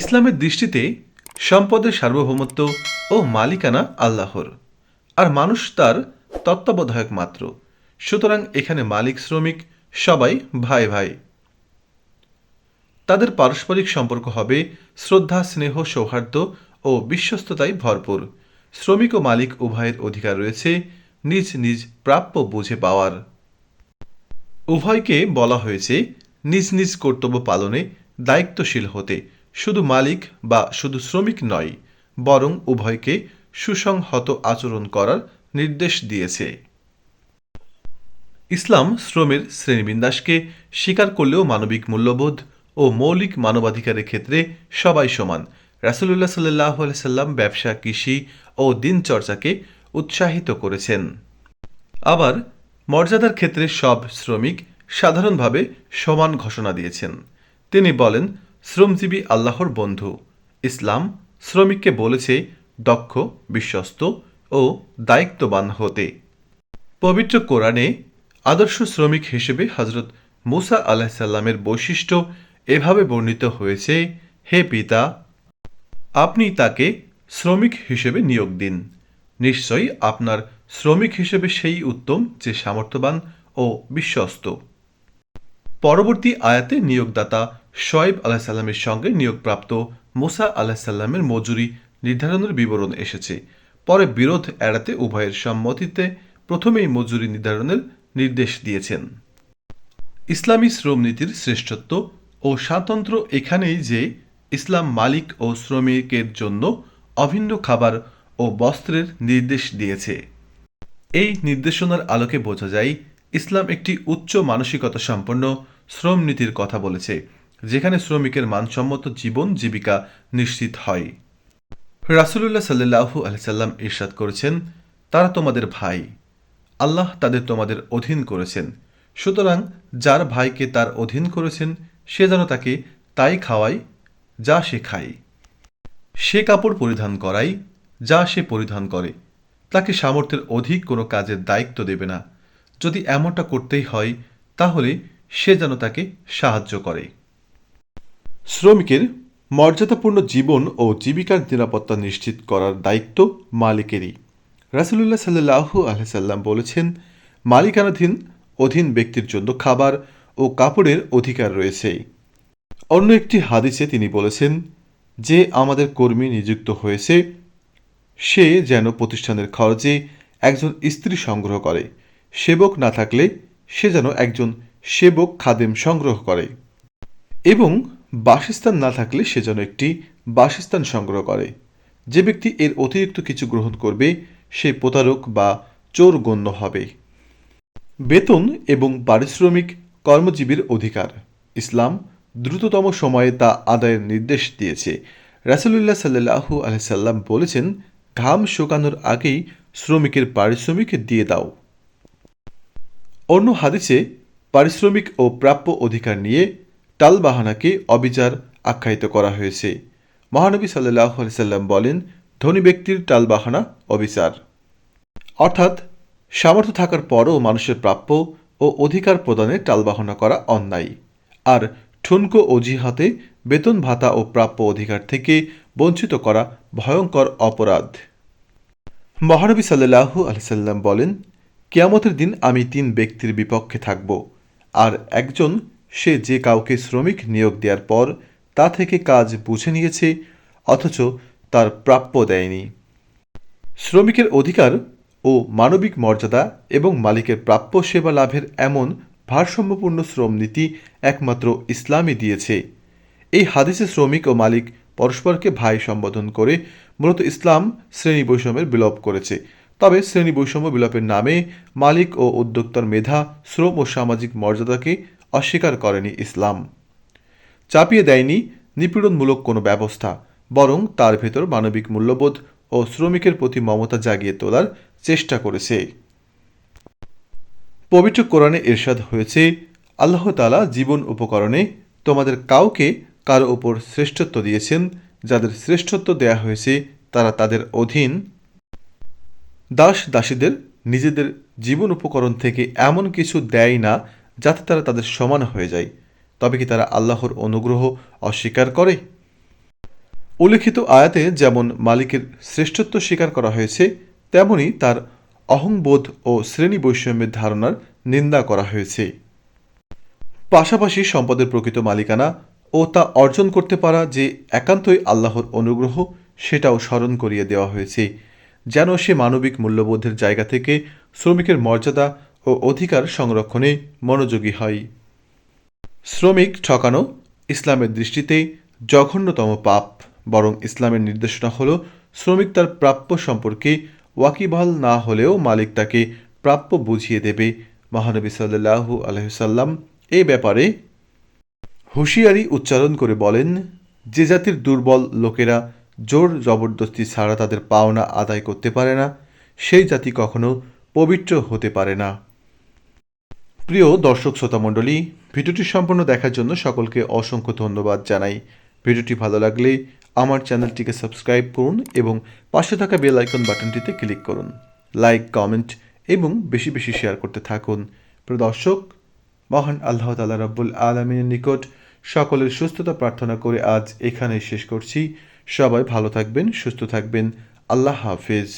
ইসলামের দৃষ্টিতে সম্পদের সার্বভৌমত্ব ও মালিকানা আল্লাহর, আর মানুষ তার তত্ত্বাবধায়ক মাত্র। সুতরাং এখানে মালিক, শ্রমিক সবাই ভাই ভাই। তাদের পারস্পরিক সম্পর্ক হবে শ্রদ্ধা, স্নেহ, সৌহার্দ্য ও বিশ্বস্ততায় ভরপুর। শ্রমিক ও মালিক উভয়ের অধিকার রয়েছে নিজ নিজ প্রাপ্য বুঝে পাওয়ার। উভয়কে বলা হয়েছে নিজ নিজ কর্তব্য পালনে দায়িত্বশীল হতে। শুধু মালিক বা শুধু শ্রমিক নয়, বরং উভয়কে সুসংহত আচরণ করার নির্দেশ দিয়েছে। ইসলাম শ্রমের শ্রেণীবিন্যাসকে স্বীকার করলেও মানবিক মূল্যবোধ ও মৌলিক মানবাধিকারের ক্ষেত্রে সবাই সমান। রাসুলুল্লাহ সাল্লাহ সাল্লাম ব্যবসা, কৃষি ও দিনচর্চাকে উৎসাহিত করেছেন। আবার মর্যাদার ক্ষেত্রে সব শ্রমিক সাধারণভাবে সমান ঘোষণা দিয়েছেন। তিনি বলেন শ্রমজীবী আল্লাহর বন্ধু। ইসলাম শ্রমিককে বলেছে, দক্ষ, বিশ্বস্ত ও দায়িত্ববান হতে। পবিত্র কোরআনে আদর্শ শ্রমিক হিসেবে হজরত মুসা আলাহিসাল্লামের বৈশিষ্ট্য এভাবে বর্ণিত হয়েছে, হে পিতা, আপনি তাকে শ্রমিক হিসেবে নিয়োগ দিন। নিশ্চয়ই আপনার শ্রমিক হিসেবে সেই উত্তম যে সামর্থ্যবান ও বিশ্বস্ত। পরবর্তী আয়াতে নিয়োগদাতা শোয়েব আলাহিসাল্লামের সঙ্গে নিয়োগপ্রাপ্ত মুসা আলাহিসাল্লামের মজুরি নির্ধারণের বিবরণ এসেছে। পরে বিরোধ এড়াতে উভয়ের সম্মতিতে প্রথমেই মজুরি নির্ধারণের নির্দেশ দিয়েছেন। ইসলামী শ্রমনীতির শ্রেষ্ঠত্ব ও স্বাতন্ত্র্য এখানেই যে ইসলাম মালিক ও শ্রমিকের জন্য অভিন্ন খাবার ও বস্ত্রের নির্দেশ দিয়েছে। এই নির্দেশনার আলোকে বোঝা যায়, ইসলাম একটি উচ্চ মানসিকতা সম্পন্ন শ্রম নীতির কথা বলেছে। যেখানে শ্রমিকের মানসম্মত জীবন জীবিকা নিশ্চিত হয়। রাসুলুল্লাহ সাল্লাহু আলসাল্লাম ইরশাদ করেছেন, তারা তোমাদের ভাই। আল্লাহ তাদের তোমাদের অধীন করেছেন। সুতরাং যার ভাইকে তার অধীন করেছেন, সে যেন তাকে তাই খাওয়ায় যা সে খায়। সে কাপড় পরিধান করাই যা সে পরিধান করে। তাকে সামর্থ্যের অধিক কোনো কাজের দায়িত্ব দেবে না। যদি এমনটা করতেই হয়, তাহলে সে যেন তাকে সাহায্য করে। শ্রমিকের মর্যাদাপূর্ণ জীবন ও জীবিকার নিরাপত্তা নিশ্চিত করার দায়িত্ব মালিকেরই। রাসুলুল্লাহ সাল্লাহু আলসাল্লাম বলেছেন, মালিকানাধীন অধীন ব্যক্তির জন্য খাবার ও কাপড়ের অধিকার রয়েছে। অন্য একটি হাদিসে তিনি বলেছেন, যে আমাদের কর্মী নিযুক্ত হয়েছে, সে যেন প্রতিষ্ঠানের খরচে একজন স্ত্রী সংগ্রহ করে, সেবক না থাকলে সে যেন একজন সেবক খাদেম সংগ্রহ করে। এবং বাসস্থান না থাকলে সে যেন একটি বাসস্থান সংগ্রহ করে। যে ব্যক্তি এর অতিরিক্ত কিছু গ্রহণ করবে, সে প্রতারক বা চোর গণ্য হবে। বেতন এবং পারিশ্রমিক কর্মজীবীর অধিকার। ইসলাম দ্রুততম সময়ে তা আদায়ের নির্দেশ দিয়েছে। রাসুলুল্লাহ সাল্লাহু আলসাল্লাম বলেছেন, ঘাম শুকানোর আগেই শ্রমিকের পারিশ্রমিক দিয়ে দাও। অন্য হাদিসে পারিশ্রমিক ও প্রাপ্য অধিকার নিয়ে টালবাহানাকে অবিচার আখ্যায়িত করা হয়েছে। মহানবী সাল্লাহ সাল্লাম বলেন, ধনী ব্যক্তির টালবাহানা অবিচার। অর্থাৎ, সামর্থ্য থাকার পরও মানুষের প্রাপ্য ও অধিকার প্রদানে টালবাহনা করা অন্যায়। আর ঠুনকো অজিহাতে বেতন ভাতা ও প্রাপ্য অধিকার থেকে বঞ্চিত করা ভয়ঙ্কর অপরাধ। মহানবী সাল্লাহু আলসাল্লাম বলেন, কেয়ামতের দিন আমি তিন ব্যক্তির বিপক্ষে থাকব, আর একজন সে যে কাউকে শ্রমিক নিয়োগ দেওয়ার পর তা থেকে কাজ বুঝে নিয়েছে, অথচ তার প্রাপ্য দেয়নি। শ্রমিকের অধিকার ও মানবিক মর্যাদা এবং মালিকের প্রাপ্য সেবা লাভের এমন ভারসাম্যপূর্ণ শ্রম নীতি একমাত্র ইসলামই দিয়েছে। এই হাদিসে শ্রমিক ও মালিক পরস্পরকে ভাই সম্বোধন করে মূলত ইসলাম শ্রেণি বৈষম্যের বিলোপ করেছে। তবে শ্রেণি বৈষম্য বিলোপের নামে মালিক ও উদ্যোক্তার মেধা, শ্রম ও সামাজিক মর্যাদাকে অস্বীকার করেনি ইসলাম। চাপিয়ে দেয়নি নিপীড়নমূলক কোনো ব্যবস্থা, বরং তার ভেতর মানবিক মূল্যবোধ ও শ্রমিকের প্রতি মমতা জাগিয়ে তোলার চেষ্টা করেছে। পবিত্র কোরআনে এরশাদ হয়েছে, আল্লাহ তালা জীবন উপকরণে তোমাদের কাউকে কারও ওপর শ্রেষ্ঠত্ব দিয়েছেন, যাদের শ্রেষ্ঠত্ব দেয়া হয়েছে তারা তাদের অধীন। দাস দাসীদের নিজেদের জীবন উপকরণ থেকে এমন কিছু দেয় না যাতে তারা তাদের সমান হয়ে যায়। তবে কি তারা আল্লাহর অনুগ্রহ অস্বীকার করে? উল্লিখিত আয়াতে যেমন মালিকের শ্রেষ্ঠত্ব স্বীকার করা হয়েছে, তেমনি তার অহংবোধ ও শ্রেণি বৈষম্যের ধারণার নিন্দা করা হয়েছে। পাশাপাশি সম্পদের প্রকৃত মালিকানা ও তা অর্জন করতে পারা যে একান্তই আল্লাহর অনুগ্রহ, সেটাও স্মরণ করিয়ে দেওয়া হয়েছে। যেন সে মানবিক মূল্যবোধের জায়গা থেকে শ্রমিকের মর্যাদা ও অধিকার সংরক্ষণে মনোযোগী হয়। শ্রমিক ঠকানো ইসলামের দৃষ্টিতে জঘন্যতম পাপ, বরং ইসলামের নির্দেশনা হল শ্রমিক তার প্রাপ্য সম্পর্কে ওয়াকিবহাল না হলেও মালিক তাকে প্রাপ্য বুঝিয়ে দেবে। মহানবী সাল্লাহু আলহিসাল্লাম এ ব্যাপারে হুঁশিয়ারি উচ্চারণ করে বলেন, যে জাতির দুর্বল লোকেরা জোর জবরদস্তি ছাড়া তাদের পাওনা আদায় করতে পারে না, সেই জাতি কখনো পবিত্র হতে পারে না। প্রিয় দর্শক শ্রোতা মণ্ডলী, ভিডিওটি সম্পূর্ণ দেখার জন্য সকলকে অসংখ্য ধন্যবাদ জানাই। ভিডিওটি ভালো লাগলে আমার চ্যানেলটিকে সাবস্ক্রাইব করুন এবং পাশে থাকা বেল আইকন বাটনটিতে ক্লিক করুন। লাইক, কমেন্ট এবং বেশি বেশি শেয়ার করতে থাকুন। প্রিয় দর্শক, মহান আল্লাহ তালা রব্বুল আলমিনের নিকট সকলের সুস্থতা প্রার্থনা করে আজ এখানেই শেষ করছি। সবাই ভালো থাকবেন, সুস্থ থাকবেন। আল্লাহ হাফিজ।